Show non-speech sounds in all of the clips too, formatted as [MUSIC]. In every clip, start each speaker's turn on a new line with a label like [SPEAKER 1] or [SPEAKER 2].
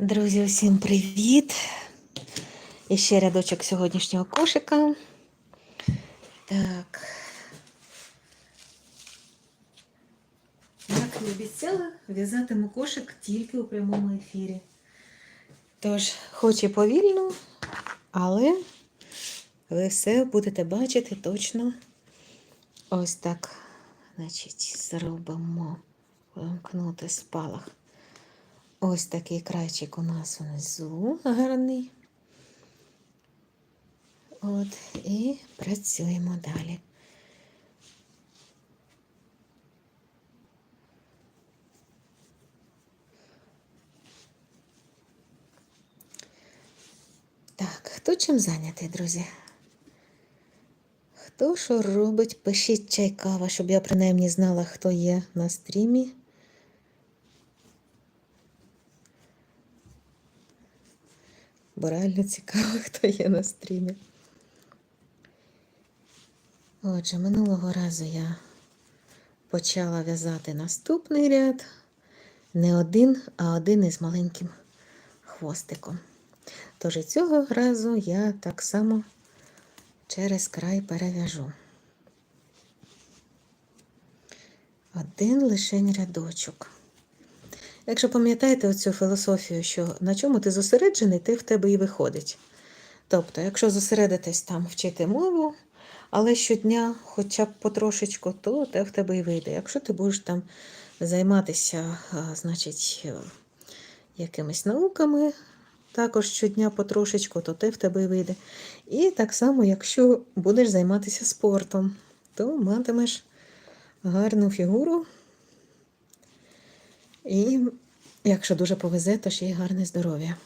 [SPEAKER 1] Друзі, усім привіт! І ще рядочок сьогоднішнього кошика. Так. Як і обіцяла, в'язатиму кошик тільки у прямому ефірі. Тож, хоч і повільно, але ви все будете бачити точно. Ось так. Значить, зробимо вимкнути спалах. Ось такий крайчик у нас внизу гарний. От, і працюємо далі. Так, хто чим зайнятий, друзі? Хто що робить? Пишіть чай кава, щоб я принаймні знала, хто є на стрімі. Бо реально цікаво, [LAUGHS] хто є на стрімі. Отже, минулого разу я почала в'язати наступний ряд. Не один, а один із маленьким хвостиком. Тож і цього разу я так само через край перев'яжу. Один лишень рядочок. Якщо пам'ятаєте оцю філософію, що на чому ти зосереджений, ти в тебе і виходить. Тобто, якщо зосередитись там вчити мову, але щодня хоча б потрошечку, то те в тебе і вийде. Якщо ти будеш там займатися, значить, якимись науками, також щодня потрошечку, то те в тебе і вийде. І так само, якщо будеш займатися спортом, то матимеш гарну фігуру. І якщо дуже повезе, то ще й гарне здоров'я.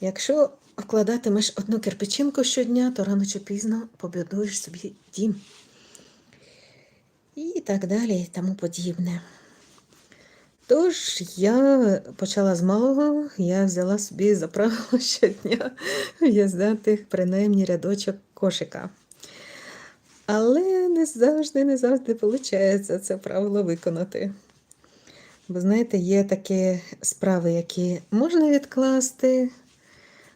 [SPEAKER 1] Якщо вкладатимеш одну кирпичинку щодня, то рано чи пізно побудуєш собі дім. І так далі, і тому подібне. Тож я почала з малого, я взяла собі за правило [LAUGHS] щодня в'язати принаймні рядочок кошика. Але не завжди, не завжди виходить це правило виконати. Бо, знаєте, є такі справи, які можна відкласти,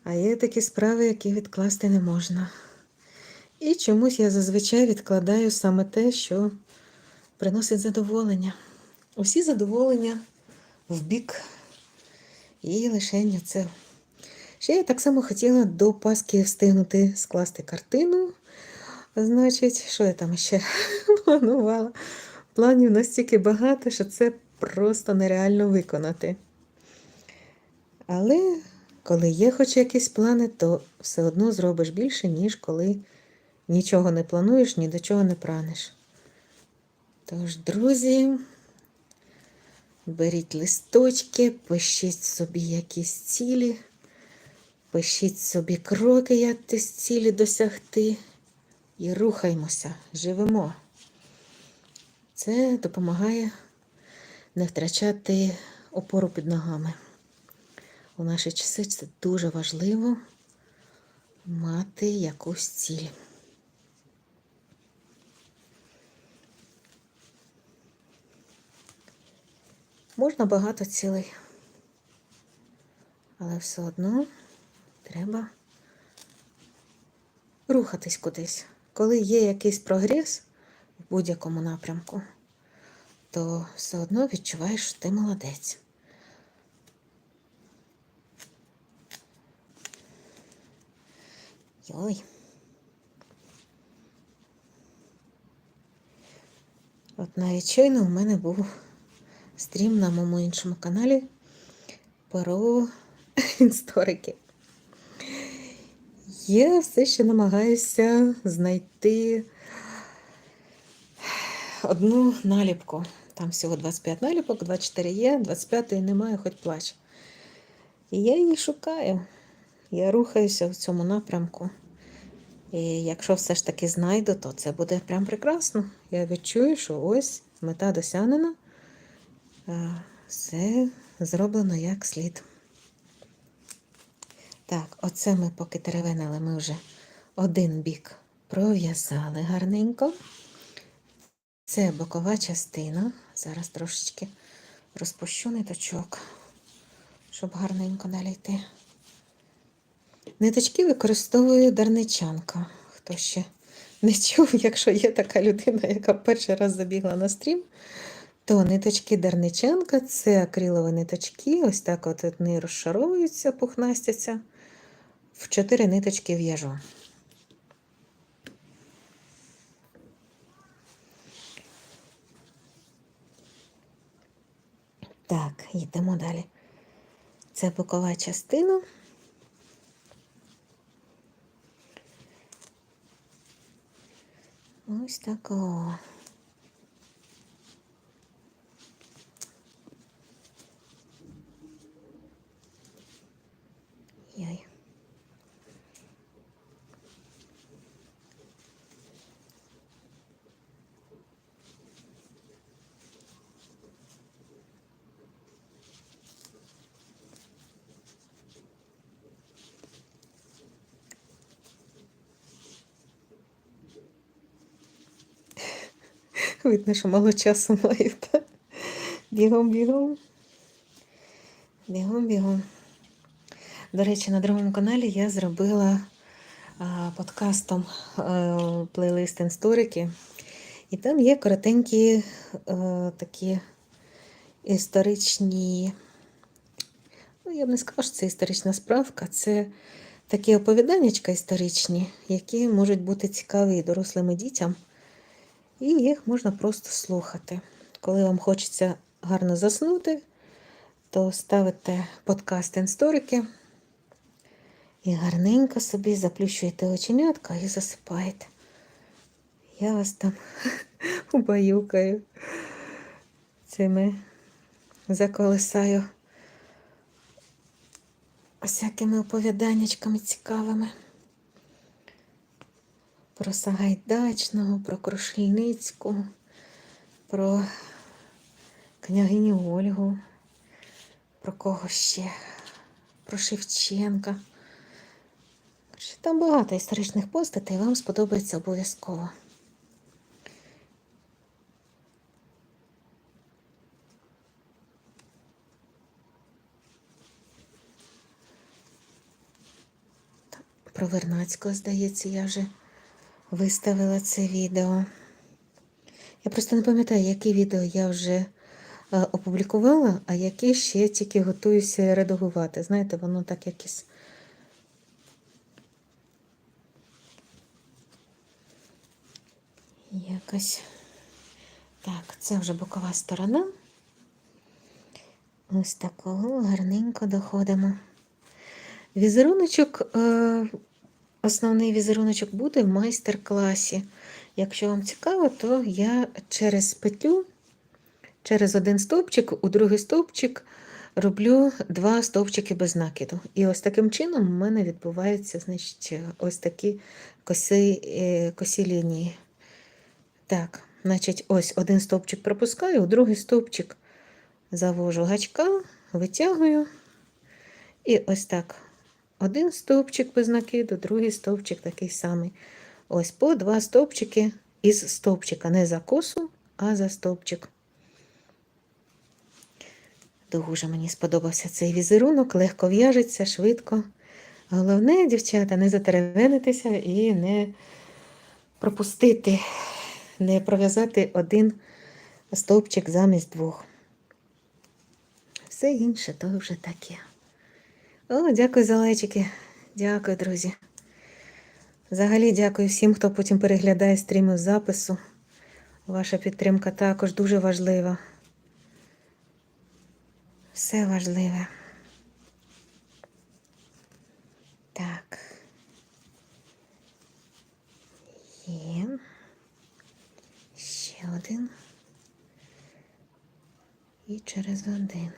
[SPEAKER 1] а є такі справи, які відкласти не можна. І чомусь я зазвичай відкладаю саме те, що приносить задоволення. Усі задоволення в бік і лишення це. Ще я так само хотіла до Пасхи встигнути скласти картину. Значить, що я там ще [LAUGHS] планувала? Планів настільки багато, що це просто нереально виконати. Але коли є хоч якісь плани, то все одно зробиш більше, ніж коли нічого не плануєш, ні до чого не пранеш. Тож, друзі, беріть листочки, пишіть собі якісь цілі, пишіть собі кроки, як ті цілі досягти. І рухаймося, живемо. Це допомагає не втрачати опору під ногами. У наші часи це дуже важливо мати якусь ціль. Можна багато цілей, але все одно треба рухатись кудись. Коли є якийсь прогрес в будь-якому напрямку, то все одно відчуваєш, що ти молодець. Йой. От навіть щойно у мене був стрім на моєму іншому каналі про [LAUGHS] історики. Я все ще намагаюся знайти одну наліпку. Там всього 25 наліпок, 24 є, 25 немає, хоч плач. І я її шукаю. Я рухаюся в цьому напрямку. І якщо все ж таки знайду, то це буде прям прекрасно. Я відчую, що ось мета досягнена. Все зроблено як слід. Так, оце ми поки теревенили, ми вже один бік пров'язали гарненько. Це бокова частина. Зараз трошечки розпущу ниточок. щоб гарненько далі йти. Ниточки використовую дарничанка. Хто ще не чув, [LAUGHS] якщо є така людина, яка перший раз забігла на стрім, то ниточки дарничанка це акрилові ниточки, ось так от вони розшаровуються, пухнастяться. В чотири ниточки в'яжу. Так, йдемо далі. Це бокова частина. Ось так. О. Йой. Видно, що мало часу маю. Бігом, бігом. Бігом, бігом. До речі, на другому каналі я зробила а, подкастом а, плейлист історики. І там є коротенькі а, такі історичні. Ну, я б не сказала, що це історична справка. Це такі оповіданнячка історичні, які можуть бути цікаві дорослим і дітям. І їх можна просто слухати. Коли вам хочеться гарно заснути, то ставите подкаст історики і гарненько собі заплющуєте оченятка і засипаєте. Я вас там [LAUGHS] убаюкаю цими заколисаю всякими оповіданнячками цікавими про Сагайдачного, про Крушельницьку, про княгиню Ольгу, про кого ще, про Шевченка. Там багато історичних постатей, вам сподобається обов'язково. Про Вернацького, здається, я вже виставила це відео. Я просто не пам'ятаю, які відео я вже е, опублікувала, а які ще тільки готуюся редагувати. Знаєте, воно так якесь. Якось. Так, це вже бокова сторона. Ось такого гарненько доходимо. Візеруночок, е, основний візеруночок буде в майстер-класі. Якщо вам цікаво, то я через петлю, через один стовпчик, у другий стовпчик роблю два стовпчики без накиду. І ось таким чином у мене відбуваються значить, ось такі коси, е, косі лінії. Так, значить, ось один стовпчик пропускаю, у другий стовпчик завожу гачка, витягую. І ось так. Один стовпчик без накиду, другий стовпчик такий самий. Ось по два стовпчики із стовпчика. Не за косу, а за стовпчик. Дуже мені сподобався цей візерунок, легко в'яжеться, швидко. Головне, дівчата, не затеревенитися і не пропустити, не пров'язати один стовпчик замість двох. Все інше то вже таке. О, дякую за лайчики. Дякую, друзі. Взагалі дякую всім, хто потім переглядає стріми з запису. Ваша підтримка також дуже важлива. Все важливе. Так. Є. Ще один. І через один.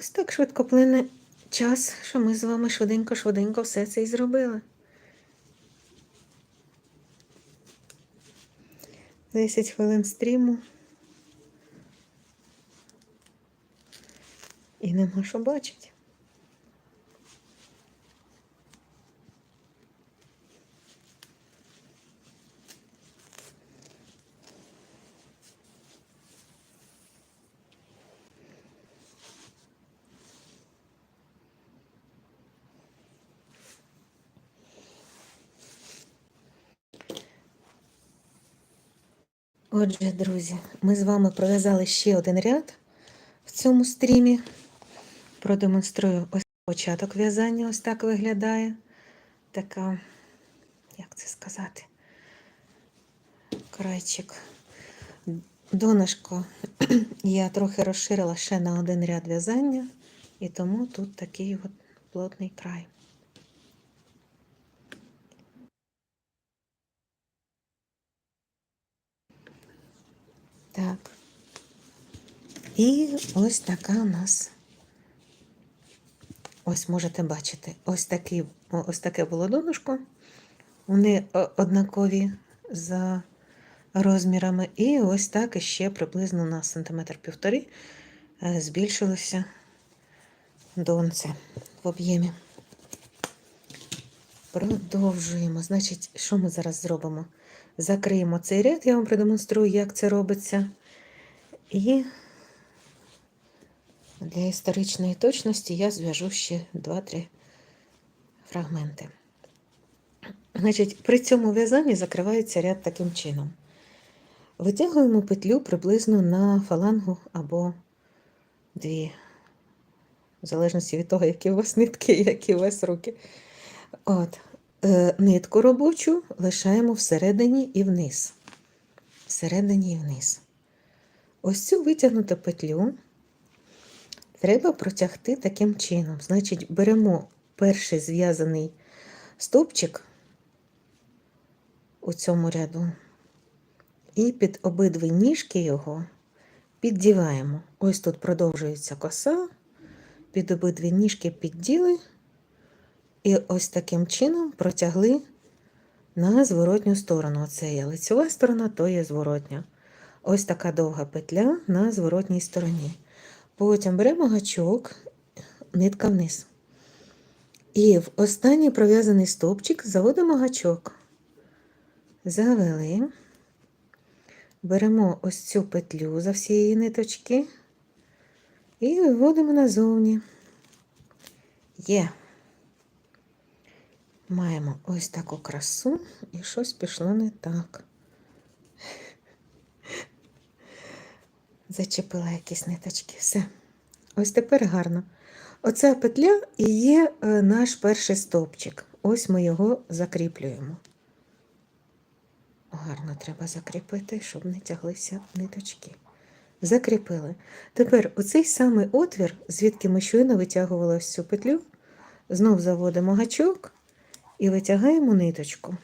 [SPEAKER 1] Ось так швидко плине час, що ми з вами швиденько-швиденько все це і зробили. 10 хвилин стріму. І нема що бачити. Отже, друзі, ми з вами пров'язали ще один ряд в цьому стрімі. Продемонструю ось початок в'язання, ось так виглядає. Така, як це сказати, крайчик. Донышко я трохи розширила ще на один ряд в'язання, і тому тут такий от плотний край. Так. І ось така у нас. Ось можете бачити, ось такий, о, ось таке було донышко. Вони однакові за розмірами. І ось так іще приблизно на сантиметр півтори е, збільшилося донце в об'ємі. Продовжуємо. Значить, що ми зараз зробимо? Закриємо цей ряд, я вам продемонструю, як це робиться. І для історичної точності я зв'яжу ще 2-3 фрагменти. Значить, при цьому в'язанні закривається ряд таким чином. Витягуємо петлю приблизно на фалангу або дві, в залежності від того, які у вас нитки, які у вас руки. От. Е, нитку робочу лишаємо всередині і вниз. Всередині і вниз. Ось цю витягнуту петлю треба протягти таким чином. Значить, беремо перший зв'язаний стовпчик у цьому ряду і під обидві ніжки його піддіваємо. Ось тут продовжується коса, під обидві ніжки підділи. І ось таким чином протягли на зворотню сторону. Оце є лицьова сторона, то є зворотня. Ось така довга петля на зворотній стороні. Потім беремо гачок, нитка вниз. І в останній пров'язаний стовпчик заводимо гачок. Завели. Беремо ось цю петлю за всієї ниточки і виводимо назовні. Є. Маємо ось таку красу і щось пішло не так. Зачепила якісь ниточки. Все. Ось тепер гарно. Оця петля і є е, наш перший стовпчик. Ось ми його закріплюємо. Гарно треба закріпити, щоб не тяглися ниточки. Закріпили. Тепер оцей самий отвір, звідки ми щойно витягували ось цю петлю, знов заводимо гачок і витягаємо ниточку.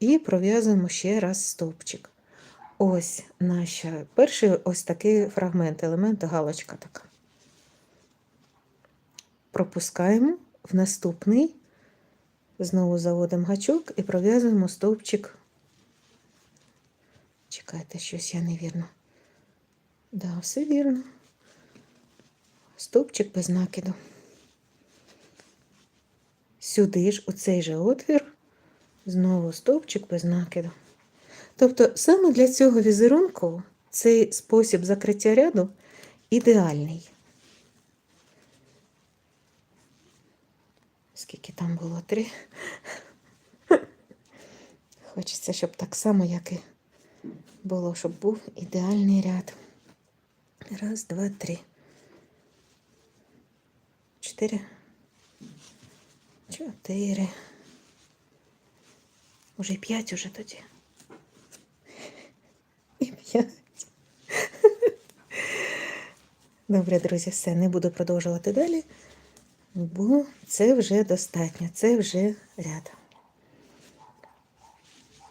[SPEAKER 1] І пров'язуємо ще раз стовпчик. Ось наш перший ось такий фрагмент, елемент, галочка така. Пропускаємо в наступний, знову заводимо гачок і пров'язуємо стовпчик. Чекайте, щось я невірно. Да, все вірно. Стовпчик без накиду. Сюди ж, у цей же отвір, знову стовпчик без накиду. Тобто саме для цього візерунку цей спосіб закриття ряду ідеальний. Скільки там було? Три. [LAUGHS] Хочеться, щоб так само, як і було, щоб був ідеальний ряд. Раз, два, три. Чотири. Чотири. Уже п'ять уже тоді. І п'ять. Добре, друзі, все, не буду продовжувати далі, бо це вже достатньо, це вже ряд.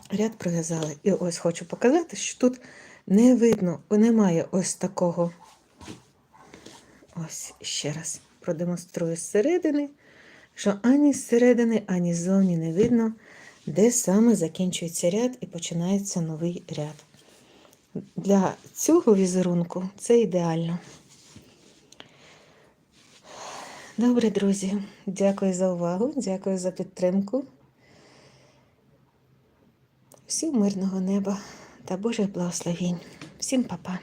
[SPEAKER 1] Ряд пров'язали. І ось хочу показати, що тут не видно, немає ось такого. Ось ще раз продемонструю зсередини, що ані зсередини, ані ззовні не видно, де саме закінчується ряд і починається новий ряд. Для цього візерунку це ідеально. Добре, друзі, дякую за увагу, дякую за підтримку. Всім мирного неба та Божих благословінь. Всім па-па.